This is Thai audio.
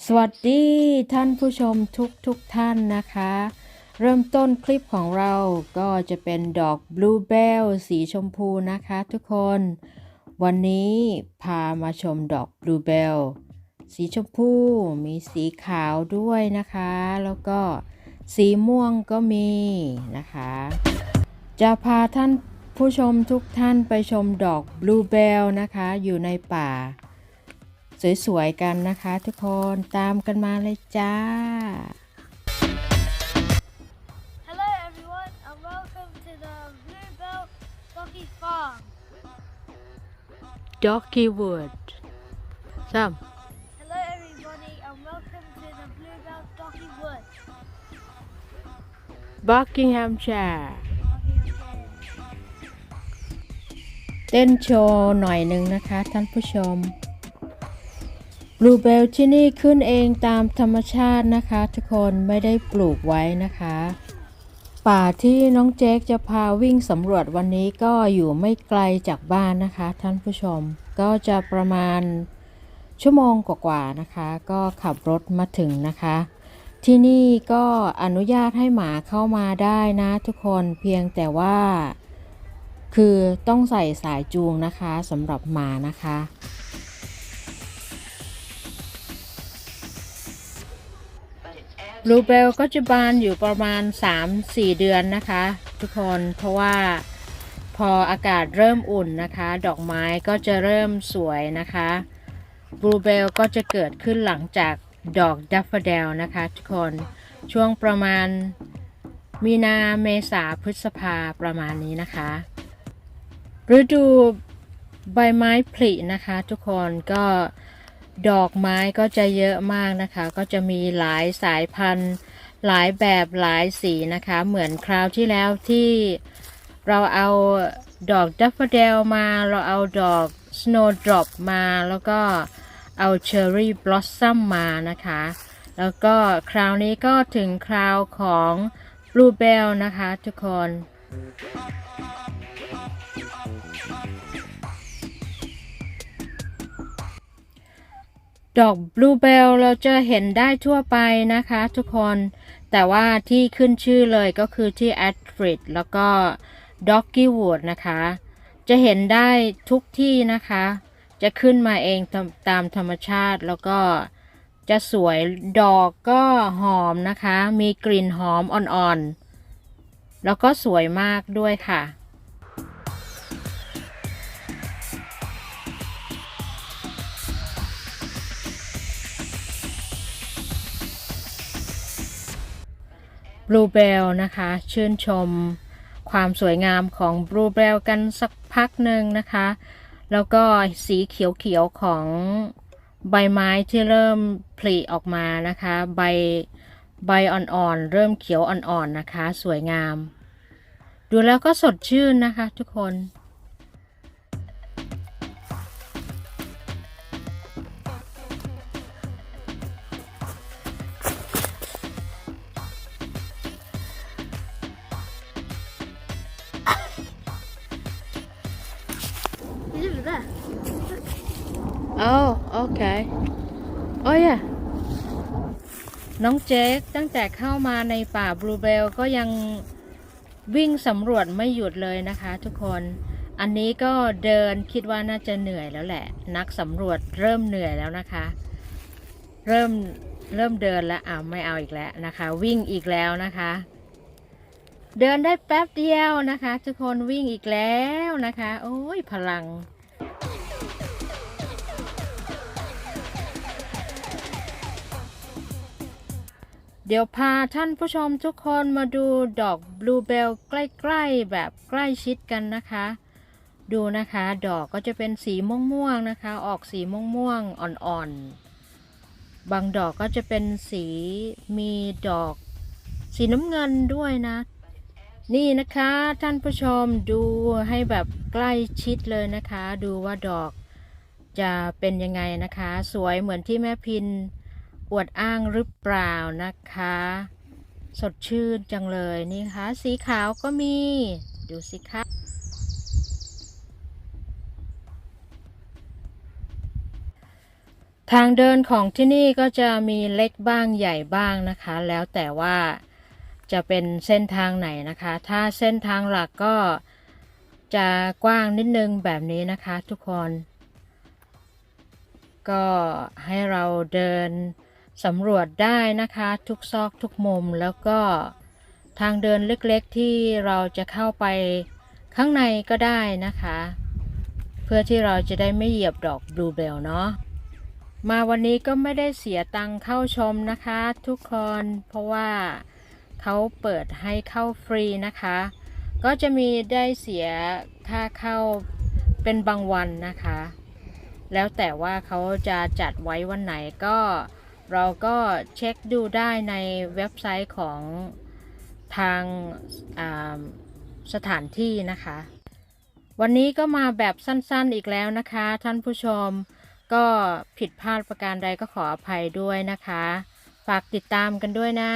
สวัสดีท่านผู้ชมทุกทุกๆท่านนะคะ เริ่มต้นคลิปของเราก็จะเป็นดอกบลูเบลสีชมพูนะคะทุกคน วันนี้พามาชมดอกบลูเบลสีชมพูมีสีขาวด้วยนะคะ แล้วก็สีม่วงก็มีนะคะ จะพาท่านผู้ชมทุกท่านไปชมดอกบลูเบลนะคะ อยู่ในป่า สวยๆกันนะคะทุกคนตามกันมาเลยจ้า Hello everyone and welcome to the Bluebell Doggy Farm. Doggy Wood ซ้ Hello everybody and welcome to the Bluebell Doggy Wood. ำ Buckinghamshire เต้นโชว์หน่อยหนึ่งนะคะท่านผู้ชมบ ลูเบลที่นี่ขึ้นเองตามธรรมชาตินะคะ ทุกคนไม่ได้ปลูกไว้นะคะ ป่าที่น้องเจ๊กจะพาวิ่งสำรวจวันนี้ก็อยู่ไม่ไกลจากบ้านนะคะ ท่านผู้ชมก็จะประมาณชั่วโมงกว่าๆนะคะ ก็ขับรถมาถึงนะคะ ที่นี่ก็อนุญาตให้หมาเข้ามาได้นะทุกคนเพียงแต่ว่า คือต้องใส่สายจูงนะคะสำหรับหมานะคะ บลูเบลก็จะบานอยู่ประมาณ 3-4 เดือนนะคะ ทุกคนเพราะว่าพออากาศเริ่มอุ่นนะคะ ดอกไม้ก็จะเริ่มสวยนะคะบลูเบลก็จะเกิดขึ้นหลังจากดอกดัฟเฟเดลนะคะทุกคนช่วงประมาณมีนาเมษาพฤษภาประมาณนี้นะคะฤดูใบไม้ผลินะคะ ทุกคนก็ ดอกไม้ก็จะเยอะมากนะคะ ก็จะมีหลายสายพันธุ์ หลายแบบหลายสีนะคะ เหมือนคราวที่แล้วที่เราเอาดอกดัฟเฟเดลมา เราเอาดอกสโนว์ดรอปมา แล้วก็เอาเชอร์รี่บลอสซัมมานะคะ แล้วก็คราวนี้ก็ถึงคราวของบลูเบลนะคะทุกคน ดอกบลูเบลเราจะเห็นได้ทั่วไปนะคะทุกคน แต่ว่าที่ขึ้นชื่อเลยก็คือที่แอดฟริดแล้วก็ด็อกกี้วูดนะคะ จะเห็นได้ทุกที่นะคะ จะขึ้นมาเองตามตามธรรมชาติแล้วก็จะสวยดอกก็หอมนะคะ มีกลิ่นหอมอ่อนๆ แล้วก็สวยมากด้วยค่ะ บลูเบลนะคะ ชื่นชมความสวยงามของบลูเบลกันสักพักหนึ่งนะคะ แล้วก็สีเขียวๆของใบไม้ที่เริ่มผลิออกมานะคะ ใบใบอ่อนๆ เริ่มเขียวอ่อนๆนะคะ สวยงาม ดูแล้วก็สดชื่นนะคะทุกคน Oh okay Oh yeah น้องเจคตั้งแต่เข้ามาในป่าบลูเบลก็ยังวิ่งสำรวจไม่หยุดเลยนะคะทุกคน อันนี้ก็เดินคิดว่าน่าจะเหนื่อยแล้วแหละ นักสำรวจเริ่มเหนื่อยแล้วนะคะ เริ่มเริ่มเดินแล้วอ่าไม่เอาอีกแล้วนะคะ วิ่งอีกแล้วนะคะ เดินได้แป๊บเดียวนะคะ ทุกคนวิ่งอีกแล้วนะคะ โอ้ยพลัง เดี๋ยวพาท่านผู้ชมทุกคนมาดูดอกบลูเบลใกล้ๆแบบใกล้ชิดกันนะคะ ดูนะคะ ดอกก็จะเป็นสีม่วงๆนะคะ ออกสีม่วงๆอ่อนๆ บางดอกก็จะเป็นสีมีดอกสีน้ำเงินด้วยนะ นี่นะคะท่านผู้ชมดูให้แบบใกล้ชิดเลยนะคะ ดูว่าดอกจะเป็นยังไงนะคะ สวยเหมือนที่แม่พิน อวดอ้างหรือเปล่านะคะ สดชื่นจังเลยนี่คะสีขาวก็มี ดูสิคะททางเดินของที่นี่ก็จะมีเล็กบ้างใหญ่บ้างนะคะ แล้วแต่ว่าจะเป็นเส้นทางไหนนะคะ ถ้าเส้นทางหลักก็จะกว้างนิดนึงแบบนี้นะคะทุกคน ก็ให้เราเดิน สำรวจได้นะคะ ทุกซอกทุกมุมแล้วก็ทางเดินเล็กๆที่เราจะเข้าไปข้างในก็ได้นะคะ เพื่อที่เราจะได้ไม่เหยียบดอกบลูเบลเนาะมาวันนี้ก็ไม่ได้เสียตังค์เข้าชมนะคะ ทุกคนเพราะว่าเขาเปิดให้เข้าฟรีนะคะ ก็จะมีได้เสียค่าเข้าเป็นบางวันนะคะ แล้วแต่ว่าเขาจะจัดไว้วันไหนก็ เราก็เช็คดูได้ในเว็บไซต์ของทางสถานที่นะคะ วันนี้ก็มาแบบสั้นๆอีกแล้วนะคะ ท่านผู้ชมก็ผิดพลาดประการใดก็ขออภัยด้วยนะคะ ฝากติดตามกันด้วยนะ